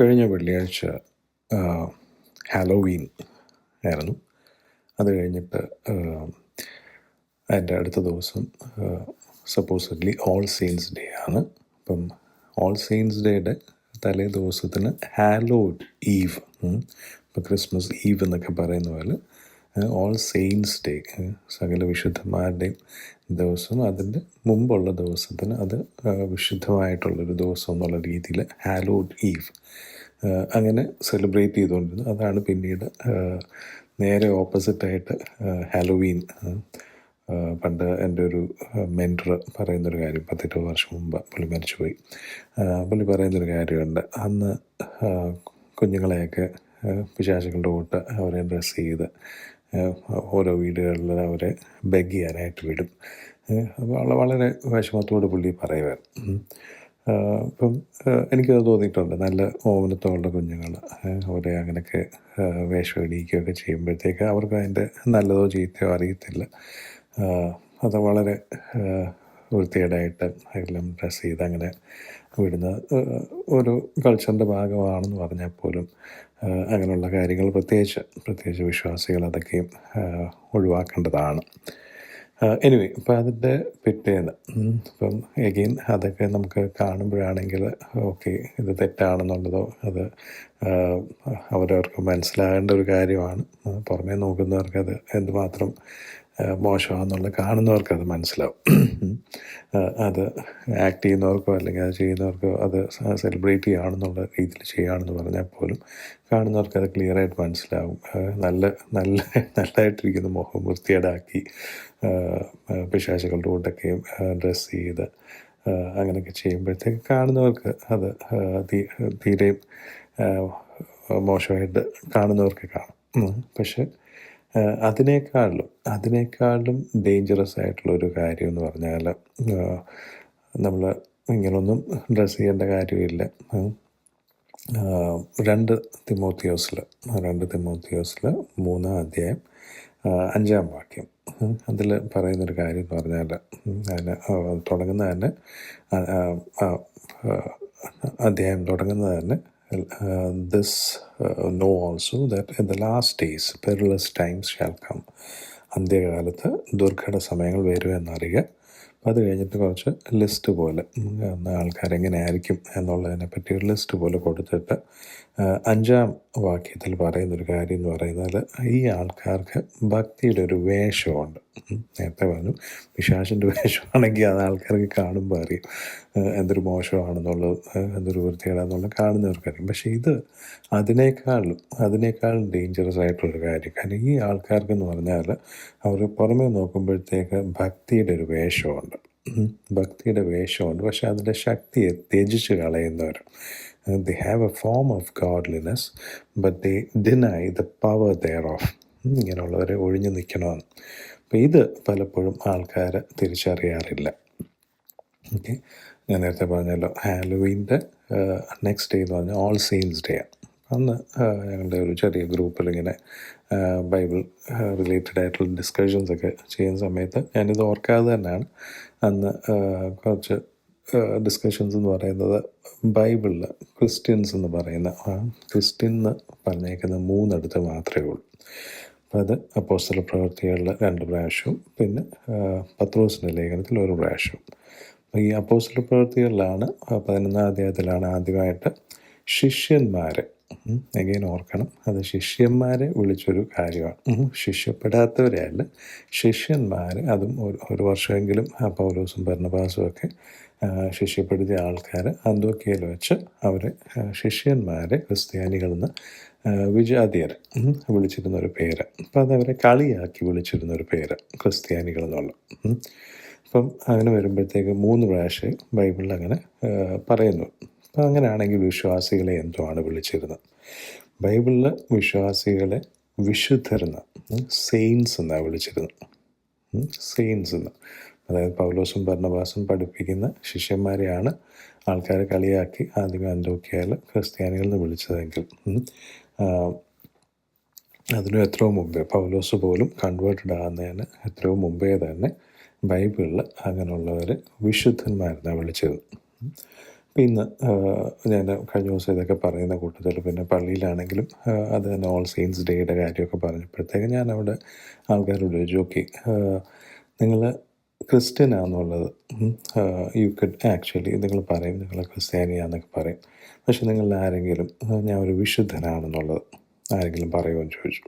കഴിഞ്ഞ വെള്ളിയാഴ്ച ഹാലോവീൻ ആയിരുന്നു. അത് കഴിഞ്ഞിട്ട് അതിന്റെ അടുത്ത ദിവസം സപ്പോസഡ്ലി ഓൾ സെയിൻസ് ഡേ ആണ്. അപ്പം ഓൾ സെയിൻസ് ഡേയുടെ തലേ ദിവസത്തിന് ഹാലോഡ് ഈവ് ഇപ്പോൾ ക്രിസ്മസ് ഈവ് എന്നൊക്കെ പറയുന്ന പോലെ ഓൾ സെയിൻസ് ഡേ സകല വിശുദ്ധന്മാരുടെയും ദിവസം. അതിന്റെ മുമ്പുള്ള ദിവസത്തിന് അത് വിശുദ്ധമായിട്ടുള്ളൊരു ദിവസം എന്നുള്ള രീതിയിൽ ഹാലോഡ് ഈവ് അങ്ങനെ സെലിബ്രേറ്റ് ചെയ്തുകൊണ്ടിരുന്നു. അതാണ് പിന്നീട് നേരെ ഓപ്പോസിറ്റായിട്ട് ഹാലോവീൻ പണ്ട് എന്റെ ഒരു മെന്റർ പറയുന്നൊരു കാര്യം പത്തിരുപത് വർഷം മുമ്പ് പുള്ളി മരിച്ചുപോയി. പുള്ളി പറയുന്നൊരു കാര്യമുണ്ട്. അന്ന് കുഞ്ഞുങ്ങളെയൊക്കെ പിശാചുകളുടെ കൂട്ട് അവരെ ഡ്രസ്സ് ചെയ്ത് ഓരോ വീടുകളിൽ അവരെ ബെഗ് ചെയ്യാനായിട്ട് വിടും. ആ, വള- വളരെ വിഷമത്തോട് പുള്ളി പറയുമായിരുന്നു അപ്പം എനിക്ക് എനിക്കത് തോന്നിയിട്ടുണ്ട്. നല്ല ഓമനത്തോടുള്ള കുഞ്ഞുങ്ങൾ അവരെ അങ്ങനെയൊക്കെ വേഷം ഇടിക്കുകയൊക്കെ ചെയ്യുമ്പോഴത്തേക്ക് അവർക്ക് അതിന്റെ നല്ലതോ ചീത്തയോ അറിയത്തില്ല. അത് വളരെ വൃത്തികേടായിട്ട് എല്ലാം ഡ്രസ്സ് ചെയ്ത് അങ്ങനെ വിടുന്ന ആ, ഒരു കൾച്ചറിന്റെ ഭാഗമാണെന്ന് പറഞ്ഞാൽ പോലും അങ്ങനെയുള്ള കാര്യങ്ങൾ പ്രത്യേകിച്ച് പ്രത്യേകിച്ച് വിശ്വാസികൾ അതൊക്കെയും ആ, ഒഴിവാക്കേണ്ടതാണ്. എനിവേ ഇപ്പം അതിന്റെ പിറ്റേന്ന് ഇപ്പം എഗെയിൻ അതൊക്കെ നമുക്ക് കാണുമ്പോഴാണെങ്കിൽ ഓക്കെ ഇത് തെറ്റാണെന്നുള്ളതോ അത് അവരവർക്ക് മനസ്സിലാകേണ്ട ഒരു കാര്യമാണ്. പുറമേ നോക്കുന്നവർക്ക് അത് എന്തുമാത്രം മോശമാണെന്നുള്ള കാണുന്നവർക്ക് അത് മനസ്സിലാവും. അത് ആക്ട് ചെയ്യുന്നവർക്കോ അല്ലെങ്കിൽ അത് ചെയ്യുന്നവർക്കോ അത് സെലിബ്രേറ്റ് ചെയ്യുകയാണെന്നുള്ള രീതിയിൽ ചെയ്യുകയാണെന്ന് പറഞ്ഞാൽ പോലും കാണുന്നവർക്ക് അത് ക്ലിയർ ആയിട്ട് മനസ്സിലാവും. നല്ല നല്ല നല്ലതായിട്ടിരിക്കുന്ന മുഖം വൃത്തിയേടാക്കി പിശാചുകളുടെ കൂട്ടൊക്കെയും ഡ്രസ്സ് ചെയ്ത് അങ്ങനെയൊക്കെ ചെയ്യുമ്പോഴത്തേക്ക് കാണുന്നവർക്ക് അത് തീരെ മോശമായിട്ട് കാണുന്നവർക്ക് കാണും. പക്ഷെ അതിനേക്കാളും അതിനേക്കാളും ഡേഞ്ചറസ് ആയിട്ടുള്ള ഒരു കാര്യം എന്ന് പറഞ്ഞാൽ നമ്മൾ ഇങ്ങനൊന്നും ഡ്രസ്സ് ചെയ്യേണ്ട കാര്യമില്ല. രണ്ട് തിമോത്തിയോസിൽ രണ്ട് തിമോത്തിയോസിൽ മൂന്നാം അധ്യായം അഞ്ചാം വാക്യം. അതിൽ പറയുന്നൊരു കാര്യം എന്ന് പറഞ്ഞാൽ അതിന് തുടങ്ങുന്ന തന്നെ അധ്യായം തുടങ്ങുന്നത് തന്നെ this know also that in the last days perilous times shall come. അന്ത്യകാലത്ത് ദുർഘട സമയങ്ങൾ വരും എന്നറിയുക. അപ്പം അത് കഴിഞ്ഞിട്ട് കുറച്ച് ലിസ്റ്റ് പോലെ ആൾക്കാരെങ്ങനെയായിരിക്കും എന്നുള്ളതിനെ പറ്റി ഒരു ലിസ്റ്റ് പോലെ കൊടുത്തിട്ട് അഞ്ചാം വാക്യത്തിൽ പറയുന്നൊരു കാര്യം എന്ന് പറയുന്നത് ഈ ആൾക്കാർക്ക് ഭക്തിയുടെ ഒരു വേഷമുണ്ട്. നേരത്തെ പറഞ്ഞു പിശാചിന്റെ വേഷമാണെങ്കിൽ അത് ആൾക്കാർക്ക് കാണുമ്പോൾ അറിയും. എന്തൊരു മോശമാണെന്നുള്ളത് എന്തൊരു വൃത്തികേടാന്നുള്ളത് കാണുന്നവർക്കറിയും. പക്ഷേ ഇത് അതിനേക്കാളും അതിനേക്കാളും ഡേഞ്ചറസ് ആയിട്ടുള്ളൊരു കാര്യം. കാരണം ഈ ആൾക്കാർക്കെന്ന് പറഞ്ഞാൽ അവർ പുറമേ നോക്കുമ്പോഴത്തേക്ക് ഭക്തിയുടെ ഒരു വേഷമുണ്ട്. ഭക്തിയുടെ വേഷമുണ്ട്. പക്ഷെ അതിന്റെ ശക്തിയെ ത്യജിച്ച് കളയുന്നവർ ദേ have a form of godliness, but they deny the power thereof. ഇങ്ങനെയുള്ളവരെ ഒഴിഞ്ഞു നിൽക്കണമെന്ന്. അപ്പോൾ ഇത് പലപ്പോഴും ആൾക്കാർ തിരിച്ചറിയാറില്ല. ഓക്കെ. ഞാൻ നേരത്തെ പറഞ്ഞല്ലോ ഹാലോവീന്റെ നെക്സ്റ്റ് ഡേ എന്ന് പറഞ്ഞാൽ ഓൾ സെയിൻസ് ഡേ ആണ്. അന്ന് ഞങ്ങളുടെ ഒരു ചെറിയ ഗ്രൂപ്പിൽ ഇങ്ങനെ ബൈബിൾ റിലേറ്റഡ് ആയിട്ടുള്ള ഡിസ്കഷൻസ് ഒക്കെ ചെയ്യുന്ന സമയത്ത് ഞാനിത് ഓർക്കാതെ തന്നെയാണ് അന്ന് കുറച്ച് ഡിസ്കഷൻസ് എന്ന് പറയുന്നത് ബൈബിളിൽ ക്രിസ്ത്യൻസ് എന്ന് പറയുന്ന ആ, ക്രിസ്ത്യൻ എന്ന് പറഞ്ഞേക്കുന്ന മൂന്നിടത്ത് മാത്രമേ ഉള്ളൂ. അപ്പോൾ അത് അപ്പോസ്തല രണ്ട് പ്രാവശ്യവും പിന്നെ പത്രോസിന്റെ ലേഖനത്തിൽ ഒരു പ്രാവശ്യവും. അപ്പോൾ ഈ അപ്പോസ്തല പ്രവൃത്തികളിലാണ് ആ, പതിനൊന്നാം അധ്യായത്തിലാണ് ആദ്യമായിട്ട് ശിഷ്യന്മാരെ എങ്ങനെ ഓർക്കണം അത് ശിഷ്യന്മാരെ വിളിച്ചൊരു കാര്യമാണ്. ശിഷ്യപ്പെടാത്തവരെയല്ല ശിഷ്യന്മാർ അതും ഒരു ഒരു വർഷമെങ്കിലും പൗലോസും ഭരണപാസും ഒക്കെ ശിഷ്യപ്പെടുത്തിയ ആൾക്കാർ അന്തോക്കിയയിൽ വെച്ച് അവരെ ശിഷ്യന്മാരെ ക്രിസ്ത്യാനികളെന്ന് വിജാതിയർ വിളിച്ചിരുന്ന ഒരു പേര്. അപ്പം അതവരെ കളിയാക്കി വിളിച്ചിരുന്ന ഒരു പേര് ക്രിസ്ത്യാനികൾ എന്നുള്ള അപ്പം അങ്ങനെ വരുമ്പോഴത്തേക്ക് മൂന്ന് പ്രാവശ്യം ബൈബിളിൽ അങ്ങനെ പറയുന്നു. അപ്പം അങ്ങനെയാണെങ്കിൽ വിശ്വാസികളെ എന്തോ ആണ് വിളിച്ചിരുന്നത്? ബൈബിളിൽ വിശ്വാസികളെ വിശുദ്ധരെന്ന് സെയിൻസ് എന്നാണ് വിളിച്ചിരുന്നത് സെയിൻസ് എന്ന്. അതായത് പൗലോസും ഭരണവാസും പഠിപ്പിക്കുന്ന ശിഷ്യന്മാരെയാണ് ആൾക്കാരെ കളിയാക്കി ആദ്യമേ അന്തോക്കിയാൽ ക്രിസ്ത്യാനികളെന്ന് വിളിച്ചതെങ്കിൽ. ഉം, ആ, അതിനും എത്രയോ മുമ്പേ പൗലോസ് പോലും കൺവേർട്ടഡ് ആകുന്നതിന് എത്രയോ മുമ്പേ തന്നെ ബൈബിളിൽ അങ്ങനെയുള്ളവരെ വിശുദ്ധന്മാരെന്നാണ് വിളിച്ചത്. പിന്നെ ഞാൻ കഴിഞ്ഞ ദിവസം ഇതൊക്കെ പറയുന്ന കൂട്ടത്തിൽ പിന്നെ പള്ളിയിലാണെങ്കിലും അത് തന്നെ ഓൾ സെയിൻസ് ഡേയുടെ കാര്യമൊക്കെ പറഞ്ഞപ്പോഴത്തേക്ക് ഞാൻ അവിടെ ആൾക്കാരോട് ഓക്കെ നിങ്ങൾ ക്രിസ്ത്യൻ ആണെന്നുള്ളത് യു കഡ് ആക്ച്വലി നിങ്ങൾ പറയും നിങ്ങൾ ക്രിസ്ത്യാനിയാന്നൊക്കെ പറയും. പക്ഷെ നിങ്ങളിൽ ആരെങ്കിലും ഞാൻ ഒരു വിശുദ്ധനാണെന്നുള്ളത് ആരെങ്കിലും പറയുമോ എന്ന് ചോദിച്ചു.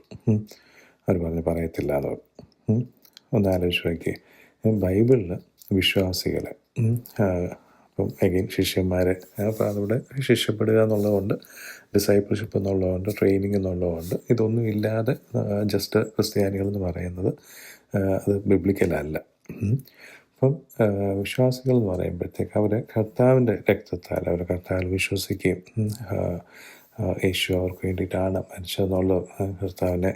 അവർ പറഞ്ഞ് പറയത്തില്ല എന്ന് പറഞ്ഞു ഒന്ന് ആലോചിച്ച് നോക്കിയേ. ബൈബിളിൽ വിശ്വാസികളെ അപ്പം അഗെയിൻ ശിഷ്യന്മാരെ അപ്പോൾ അതിവിടെ ശിഷ്യപ്പെടുക എന്നുള്ളതുകൊണ്ട് ഡിസൈപ്പിൾഷിപ്പ് എന്നുള്ളതുകൊണ്ട് ട്രെയിനിങ് എന്നുള്ളതുകൊണ്ട് ഇതൊന്നും ഇല്ലാതെ ജസ്റ്റ് ക്രിസ്ത്യാനികൾ എന്ന് പറയുന്നത് അത് ബിബ്ലിക്കലല്ല. അപ്പം വിശ്വാസികൾ എന്ന് പറയുമ്പോഴത്തേക്ക് അവർ കർത്താവിന്റെ രക്തത്താൽ അവർ കർത്താവിൽ വിശ്വസിക്കുകയും യേശു അവർക്ക് വേണ്ടിയിട്ടാണ് മരിച്ചതെന്നുള്ള കർത്താവിനെ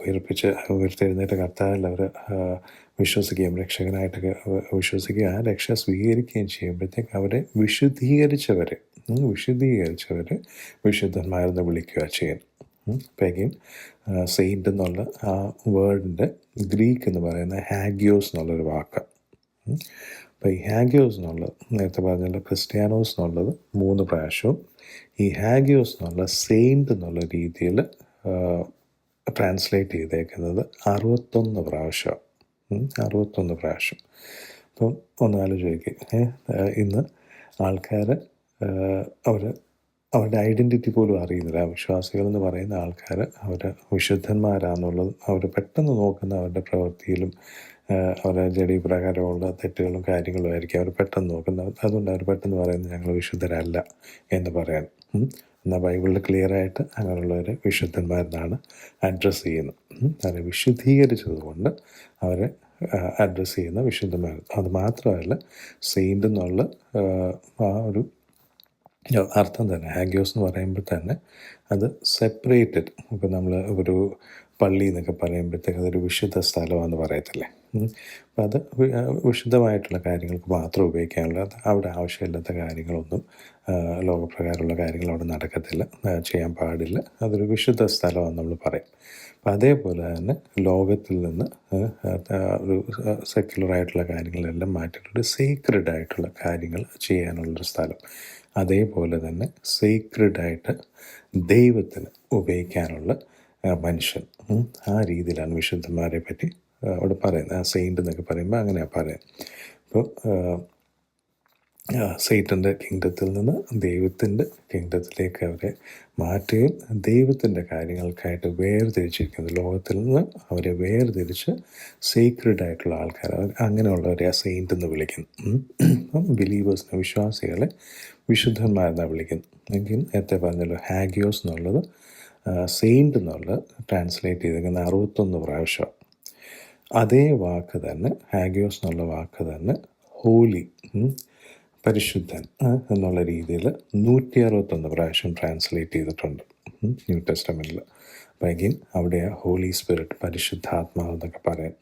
ഉയർപ്പിച്ച് ഉയർത്തെഴുന്നേറ്റ കർത്താവിൽ അവർ വിശ്വസിക്കുകയും രക്ഷകനായിട്ടൊക്കെ വിശ്വസിക്കുകയും ആ രക്ഷ സ്വീകരിക്കുകയും ചെയ്യുമ്പോഴത്തേക്ക് അവരെ വിശുദ്ധീകരിച്ചവർ വിശുദ്ധീകരിച്ചവർ വിശുദ്ധന്മാരെന്ന് വിളിക്കുക ചെയ്യുന്നു അപ്പം സെയിന്റ് എന്നുള്ള ആ വേർഡിന്റെ ഗ്രീക്ക് എന്ന് പറയുന്ന ഹാഗിയോസ് എന്നുള്ളൊരു വാക്ക്. അപ്പോൾ ഈ ഹാഗിയോസ് എന്നുള്ളത് നേരത്തെ പറഞ്ഞല്ലോ ക്രിസ്ത്യാനോസ് എന്നുള്ളത് മൂന്ന് പ്രാവശ്യവും. ഈ ഹാഗ്യോസ് എന്നുള്ള സെയിന്റ് എന്നുള്ള രീതിയിൽ ട്രാൻസ്ലേറ്റ് ചെയ്തേക്കുന്നത് അറുപത്തൊന്ന് പ്രാവശ്യം. അറുപത്തൊന്ന് പ്രാവശ്യം. അപ്പം ഒന്നാലോചിക്കുക ഇന്ന് ആൾക്കാർ അവർ അവരുടെ ഐഡന്റിറ്റി പോലും അറിയുന്നില്ല. വിശ്വാസികൾ എന്ന് പറയുന്ന ആൾക്കാർ അവർ വിശുദ്ധന്മാരാന്നുള്ളത് അവർ പെട്ടെന്ന് നോക്കുന്ന അവരുടെ പ്രവൃത്തിയിലും അവരുടെ ജഡി പ്രകാരമുള്ള തെറ്റുകളും കാര്യങ്ങളും ആയിരിക്കും അവർ പെട്ടെന്ന് നോക്കുന്നത്. അതുകൊണ്ട് അവർ പെട്ടെന്ന് പറയുന്നത് ഞങ്ങൾ വിശുദ്ധരല്ല എന്ന് പറയാൻ. എന്നാൽ ബൈബിളിൽ ക്ലിയറായിട്ട് അങ്ങനെയുള്ളവരെ വിശുദ്ധന്മാരെന്നാണ് അഡ്രസ്സ് ചെയ്യുന്നത്. അവരെ വിശുദ്ധീകരിച്ചതുകൊണ്ട് അവരെ അഡ്രസ്സ് ചെയ്യുന്ന വിശുദ്ധന്മാർ അത് മാത്രമല്ല സെയിന്റ് എന്നുള്ള ആ ഒരു അർത്ഥം തന്നെ. ഹാഗ്യോസ് എന്ന് പറയുമ്പോൾ തന്നെ അത് സെപ്പറേറ്റഡ് ഇപ്പോൾ നമ്മൾ ഒരു പള്ളി എന്നൊക്കെ പറയുമ്പോഴത്തേക്ക് അതൊരു വിശുദ്ധ സ്ഥലമാണെന്ന് പറയത്തില്ലേ. അപ്പം അത് വിശുദ്ധമായിട്ടുള്ള കാര്യങ്ങൾക്ക് മാത്രം ഉപയോഗിക്കാനുള്ള അവിടെ ആവശ്യമില്ലാത്ത കാര്യങ്ങളൊന്നും ലോകപ്രകാരമുള്ള കാര്യങ്ങൾ അവിടെ നടക്കത്തില്ല. ചെയ്യാൻ പാടില്ല. അതൊരു വിശുദ്ധ സ്ഥലമാണെന്ന് നമ്മൾ പറയും. അപ്പം അതേപോലെ തന്നെ ലോകത്തിൽ നിന്ന് ഒരു സെക്യുലറായിട്ടുള്ള കാര്യങ്ങളെല്ലാം മാറ്റിയിട്ടൊരു സീക്രഡ് ആയിട്ടുള്ള കാര്യങ്ങൾ ചെയ്യാനുള്ളൊരു സ്ഥലം. അതേപോലെ തന്നെ സീക്രഡായിട്ട് ദൈവത്തിന് ഉപയോഗിക്കാനുള്ള മനുഷ്യൻ ആ രീതിയിലാണ് വിശുദ്ധന്മാരെ പറ്റി അവിടെ പറയുന്നത് ആ സെയിന്റ് എന്നൊക്കെ പറയുമ്പോൾ അങ്ങനെയാണ് പറയാം അപ്പോൾ സൈറ്റന്റെ കിങ്ഡത്തിൽ നിന്ന് ദൈവത്തിന്റെ കിങ്ഡത്തിലേക്ക് അവരെ മാറ്റുകയും ദൈവത്തിന്റെ കാര്യങ്ങൾക്കായിട്ട് വേർതിരിച്ചിരിക്കുന്നത് ലോകത്തിൽ നിന്ന് അവരെ വേർതിരിച്ച് സീക്രഡ് ആയിട്ടുള്ള ആൾക്കാർ അങ്ങനെയുള്ളവരെ ആ സെയിന്റ് എന്ന് വിളിക്കുന്നു. അപ്പം ബിലീവേഴ്സിനെ വിശ്വാസികളെ വിശുദ്ധന്മാരെന്നാണ് വിളിക്കുന്നത് എങ്കിൽ നേരത്തെ പറഞ്ഞല്ലോ ഹാഗിയോസ് എന്നുള്ളത് സെയിന്റ് എന്നുള്ളത് ട്രാൻസ്ലേറ്റ് ചെയ്തിരിക്കുന്ന അറുപത്തൊന്ന് പ്രാവശ്യം അതേ വാക്ക് തന്നെ ഹാഗിയോസ് എന്നുള്ള വാക്ക് തന്നെ ഹോലി പരിശുദ്ധൻ എന്നുള്ള രീതിയിൽ നൂറ്റി അറുപത്തൊന്ന് പ്രാവശ്യം ട്രാൻസ്ലേറ്റ് ചെയ്തിട്ടുണ്ട് ന്യൂ ടെസ്റ്റമെന്റിൽ അപ്പം അഗെയിൻ അവിടെ ഹോളി സ്പിരിറ്റ് പരിശുദ്ധാത്മാവ് എന്നൊക്കെ പറയാം.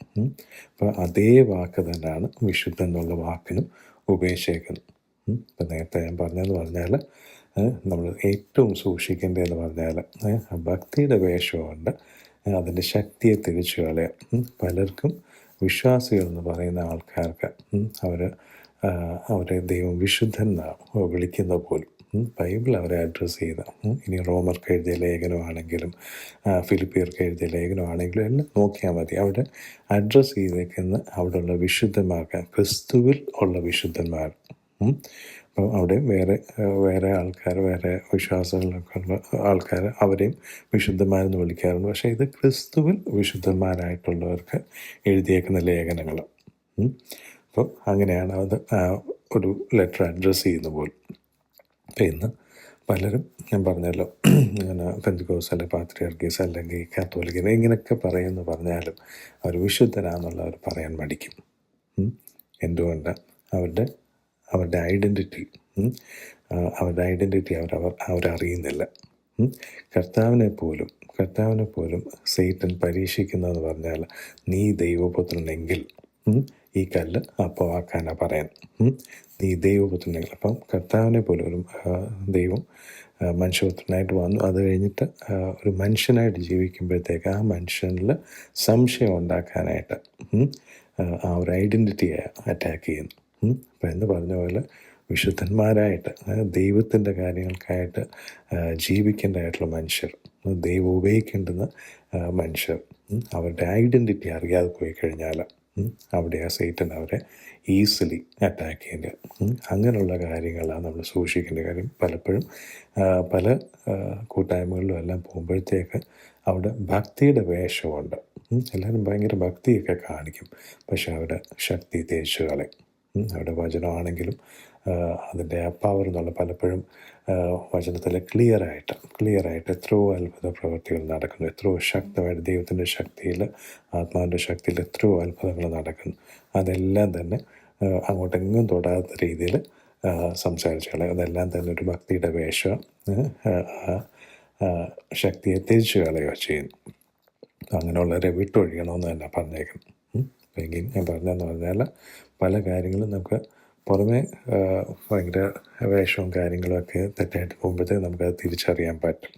അപ്പോൾ അതേ വാക്ക് തന്നെയാണ് വിശുദ്ധൻ എന്നുള്ള വാക്കിനും ഉപയോഗിച്ചേക്കുന്നത് ഉം. ഇപ്പം നേരത്തെ ഞാൻ പറഞ്ഞതെന്ന് പറഞ്ഞാൽ നമ്മൾ ഏറ്റവും സൂക്ഷിക്കേണ്ടതെന്ന് പറഞ്ഞാൽ ഭക്തിയുടെ വേഷമുണ്ട്. അതിന്റെ ശക്തിയെ തിരിച്ചു കളയാം. പലർക്കും വിശ്വാസികൾ എന്ന് പറയുന്ന ആൾക്കാർക്ക് അവർ അവരെ ദൈവം വിശുദ്ധൻ വിളിക്കുന്ന പോലും. ബൈബിൾ അവരെ അഡ്രസ്സ് ചെയ്ത. ഇനി റോമർക്ക് എഴുതിയ ലേഖനമാണെങ്കിലും ഫിലിപ്പിയർക്ക് എഴുതിയ ലേഖനമാണെങ്കിലും എല്ലാം നോക്കിയാൽ മതി. അവിടെ അഡ്രസ്സ് ചെയ്തേക്കുന്ന അവിടെയുള്ള വിശുദ്ധന്മാർക്ക് ക്രിസ്തുവിൽ ഉള്ള വിശുദ്ധന്മാർ. ഉം. അപ്പം അവിടെ വേറെ വേറെ ആൾക്കാർ വേറെ വിശ്വാസങ്ങളൊക്കെ ഉള്ള ആൾക്കാർ അവരെയും വിശുദ്ധന്മാരെന്ന് വിളിക്കാറുണ്ട്. പക്ഷേ ഇത് ക്രിസ്തുവിൽ വിശുദ്ധന്മാരായിട്ടുള്ളവർക്ക് എഴുതിയേക്കുന്ന ലേഖനങ്ങൾ. അപ്പോൾ അങ്ങനെയാണ് അത് ഒരു ലെറ്റർ അഡ്രസ്സ് ചെയ്യുന്ന പോലും. അപ്പം ഇന്ന് പലരും ഞാൻ പറഞ്ഞല്ലോ ഇങ്ങനെ പെന്തിക്കോസ് അല്ലെ പാത്രിയർഗീസ് അല്ലെങ്കിൽ കാത്തോലിക്കൻ ഇങ്ങനെയൊക്കെ പറയുമെന്ന് പറഞ്ഞാലും അവർ വിശുദ്ധരാന്നുള്ള അവർ പറയാൻ മടിക്കും. എന്തുകൊണ്ട്? അവരുടെ അവരുടെ ഐഡന്റിറ്റി അവരുടെ ഐഡന്റിറ്റി അവർ അവർ അവരറിയുന്നില്ല കർത്താവിനെ പോലും കർത്താവിനെ പോലും സെയ്റ്റൻ പരീക്ഷിക്കുന്നതെന്ന് പറഞ്ഞാൽ നീ ദൈവപുത്രനെങ്കിൽ ഈ കല്ല് അപ്പമാക്കാനാണ് പറയാൻ. നീ ദൈവപുത്രനെങ്കിൽ അപ്പം കർത്താവിനെ പോലും ഒരു ദൈവം മനുഷ്യപുത്രനായിട്ട് വന്നു അത് കഴിഞ്ഞിട്ട് ഒരു മനുഷ്യനായിട്ട് ജീവിക്കുമ്പോഴത്തേക്ക് ആ മനുഷ്യനിൽ സംശയം ഉണ്ടാക്കാനായിട്ട് ആ, ഒരു ഐഡന്റിറ്റിയെ അറ്റാക്ക് ചെയ്യുന്നു. അപ്പം എന്ന് പറഞ്ഞ പോലെ വിശുദ്ധന്മാരായിട്ട് ദൈവത്തിന്റെ കാര്യങ്ങൾക്കായിട്ട് ജീവിക്കേണ്ടതായിട്ടുള്ള മനുഷ്യർ ദൈവം ഉപയോഗിക്കേണ്ടുന്ന മനുഷ്യർ അവരുടെ ഐഡന്റിറ്റി അറിയാതെ പോയി കഴിഞ്ഞാൽ അവിടെ ആ സൈറ്റൻ അവരെ ഈസിലി അറ്റാക്ക് ചെയ്യുന്നത് അങ്ങനെയുള്ള കാര്യങ്ങളാണ് നമ്മൾ സൂക്ഷിക്കേണ്ട കാര്യം. പലപ്പോഴും പല കൂട്ടായ്മകളിലും എല്ലാം പോകുമ്പോഴത്തേക്ക് അവിടെ ഭക്തിയുടെ വേഷമുണ്ട്. എല്ലാവരും ഭയങ്കര ഭക്തിയൊക്കെ കാണിക്കും. പക്ഷെ അവിടെ ശക്തി തേച്ചു കളയും. അവിടെ വചനമാണെങ്കിലും അതിന്റെ ആ എന്നുള്ള പലപ്പോഴും വചനത്തിൽ ക്ലിയറായിട്ട് ക്ലിയറായിട്ട് എത്രയോ അത്ഭുത പ്രവൃത്തികൾ നടക്കുന്നു. എത്രയോ ശക്തമായിട്ട് ദൈവത്തിന്റെ ശക്തിയിൽ ആത്മാവിന്റെ ശക്തിയിൽ എത്രയോ അത്ഭുതങ്ങൾ നടക്കുന്നു. അതെല്ലാം തന്നെ അങ്ങോട്ടെങ്ങും തൊടാത്ത രീതിയിൽ സംസാരിച്ചു കളയും അതെല്ലാം തന്നെ ഒരു ഭക്തിയുടെ വേഷം ശക്തിയെ തിരിച്ചു കളയുകയോ ചെയ്യുന്നു. അങ്ങനെയുള്ളവരെ വിട്ടൊഴിയണമെന്ന് തന്നെ പറഞ്ഞേക്കുന്നു. എങ്കിൽ ഞാൻ പറഞ്ഞതെന്ന് പറഞ്ഞാൽ പല കാര്യങ്ങളും നമുക്ക് പുറമെ ഭയങ്കര വേഷവും കാര്യങ്ങളും ഒക്കെ തെറ്റായിട്ട് പോകുമ്പോഴത്തേക്ക് നമുക്കത് തിരിച്ചറിയാൻ പറ്റും.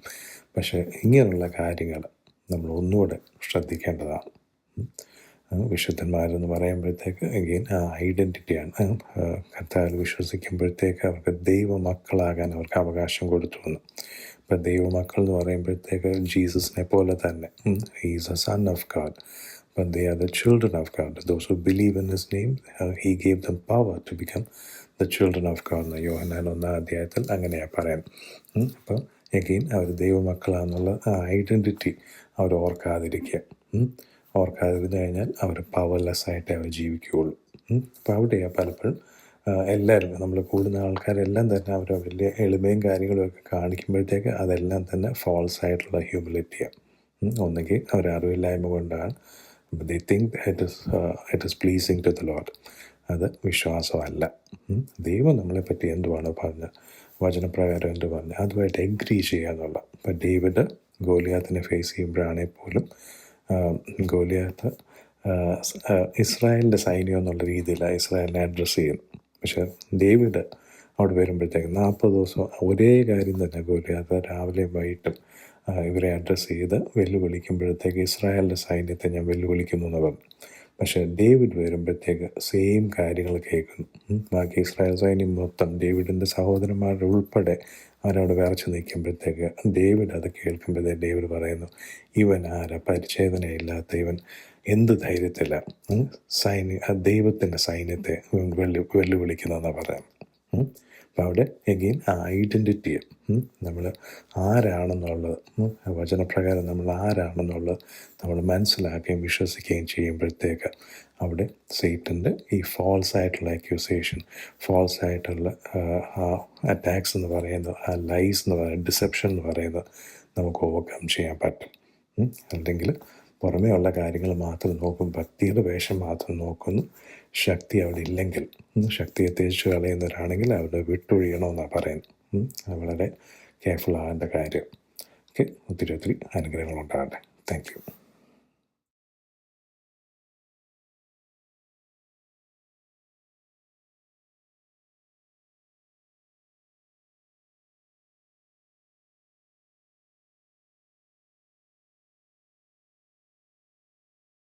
പക്ഷേ ഇങ്ങനെയുള്ള കാര്യങ്ങൾ നമ്മൾ ഒന്നുകൂടെ ശ്രദ്ധിക്കേണ്ടതാണ്. വിശുദ്ധന്മാരെന്ന് പറയുമ്പോഴത്തേക്ക് എഗെയിൻ ആ ഐഡന്റിറ്റിയാണ് കർത്താവിൽ വിശ്വസിക്കുമ്പോഴത്തേക്ക് അവർക്ക് ദൈവമക്കളാകാൻ അവർക്ക് അവകാശം കൊടുത്തു എന്ന്. ഇപ്പം ദൈവമക്കൾ എന്ന് പറയുമ്പോഴത്തേക്ക് ജീസസിനെ പോലെ തന്നെ. Is a son of God but they are the children of God. Those who believe in His name, uh, He gave them power to become the children of God. Again, Yohannan ഒന്നാം അധ്യായത്തിൽ അങ്ങനെയാണ് പറയാൻ ഓർക്കാതിരിക്കുക. ഓർക്കാതിരുന്നു കഴിഞ്ഞാൽ അവർ powerless ആയിട്ട് അവർ ജീവിക്കുകയുള്ളൂ അപ്പോൾ അവിടെയാണ് പലപ്പോഴും എല്ലാവരും നമ്മൾ കൂടുന്ന ആൾക്കാരെല്ലാം തന്നെ അവർ വലിയ എളിമയും കാര്യങ്ങളും ഒക്കെ കാണിക്കുമ്പോഴത്തേക്ക് അതെല്ലാം തന്നെ ഫോൾസ് ആയിട്ടുള്ള ഹ്യൂമിലിറ്റിയാണ് ഒന്നുകിൽ അവർ അറിവില്ലായ്മ കൊണ്ടാണ് they think it is it is pleasing to the lord അത് വിശ്വാസമല്ല. ദൈവം നമ്മളെപ്പറ്റി എന്തുവാണ് പറഞ്ഞ് വചനപ്രകാരം എന്ത് പറഞ്ഞ് അതുമായിട്ട് എഗ്രി ചെയ്യുക എന്നുള്ള. ഇപ്പം ഡേവിഡ് ഗോലിയാത്തിനെ ഫേസ് ചെയ്യുമ്പോഴാണെങ്കിൽ പോലും ഗോലിയാത്ത് ഇസ്രായേലിന്റെ സൈന്യം എന്നുള്ള രീതിയിൽ ഇസ്രായേലിനെ അഡ്രസ്സ് ചെയ്യുന്നു പക്ഷെ ഡേവിഡ് അവിടെ വരുമ്പോഴത്തേക്ക് നാൽപ്പത് ദിവസം ഒരേ കാര്യം തന്നെ ഗോലിയാത്ത് രാവിലെയും വൈകിട്ടും ഇവരെ അഡ്രസ്സ് ചെയ്ത് വെല്ലുവിളിക്കുമ്പോഴത്തേക്ക് ഇസ്രായേലിന്റെ സൈന്യത്തെ ഞാൻ വെല്ലുവിളിക്കുന്നു എന്ന് പറഞ്ഞു പക്ഷേ ഡേവിഡ് വരുമ്പോഴത്തേക്ക് സെയിം കാര്യങ്ങൾ കേൾക്കുന്നു. ബാക്കി ഇസ്രായേൽ സൈന്യം മൊത്തം ഡേവിഡിന്റെ സഹോദരന്മാരുടെ ഉൾപ്പെടെ അവരോട് വിറച്ച് നിൽക്കുമ്പോഴത്തേക്ക് ഡേവിഡ് അത് കേൾക്കുമ്പോഴത്തേക്ക് ഡേവിഡ് പറയുന്നു ഇവൻ ആരാ പരിചേതനയില്ലാത്ത ഇവൻ എന്ത് ധൈര്യത്തില്ല സൈന്യ ദൈവത്തിന്റെ സൈന്യത്തെ വെല്ലു വെല്ലുവിളിക്കുന്നതെന്നാണ് പറയുന്നത്. അപ്പം അവിടെ എഗെയിൻ ആ ഐഡന്റിറ്റിയെ നമ്മൾ ആരാണെന്നുള്ളത് വചനപ്രകാരം നമ്മൾ ആരാണെന്നുള്ളത് നമ്മൾ മനസ്സിലാക്കുകയും വിശ്വസിക്കുകയും ചെയ്യുമ്പോഴത്തേക്ക് അവിടെ സേറ്റന്റെ ഈ ഫോൾസ് ആയിട്ടുള്ള അക്യൂസേഷൻ ഫോൾസ് ആയിട്ടുള്ള ആ അറ്റാക്സ് എന്ന് പറയുന്നത് ആ ലൈസ് എന്ന് പറയുന്നത് ഡിസെപ്ഷൻ എന്ന് പറയുന്നത് നമുക്ക് ഓവർകം ചെയ്യാൻ പറ്റും. അല്ലെങ്കിൽ പുറമേ ഉള്ള കാര്യങ്ങൾ മാത്രം നോക്കും ഭക്തിയുടെ വേഷം മാത്രം നോക്കുന്നു ശക്തി അവിടെ ഇല്ലെങ്കിൽ ശക്തിയെ തേച്ചു കളയുന്നവരാണെങ്കിൽ അവിടെ വിട്ടൊഴിയണമെന്നാണ് പറയുന്നത്. അത് വളരെ കെയർഫുൾ ആകേണ്ട കാര്യം. ഓക്കെ ഒത്തിരി ഒത്തിരി അനുഗ്രഹങ്ങളുണ്ടാകട്ടെ. Thank you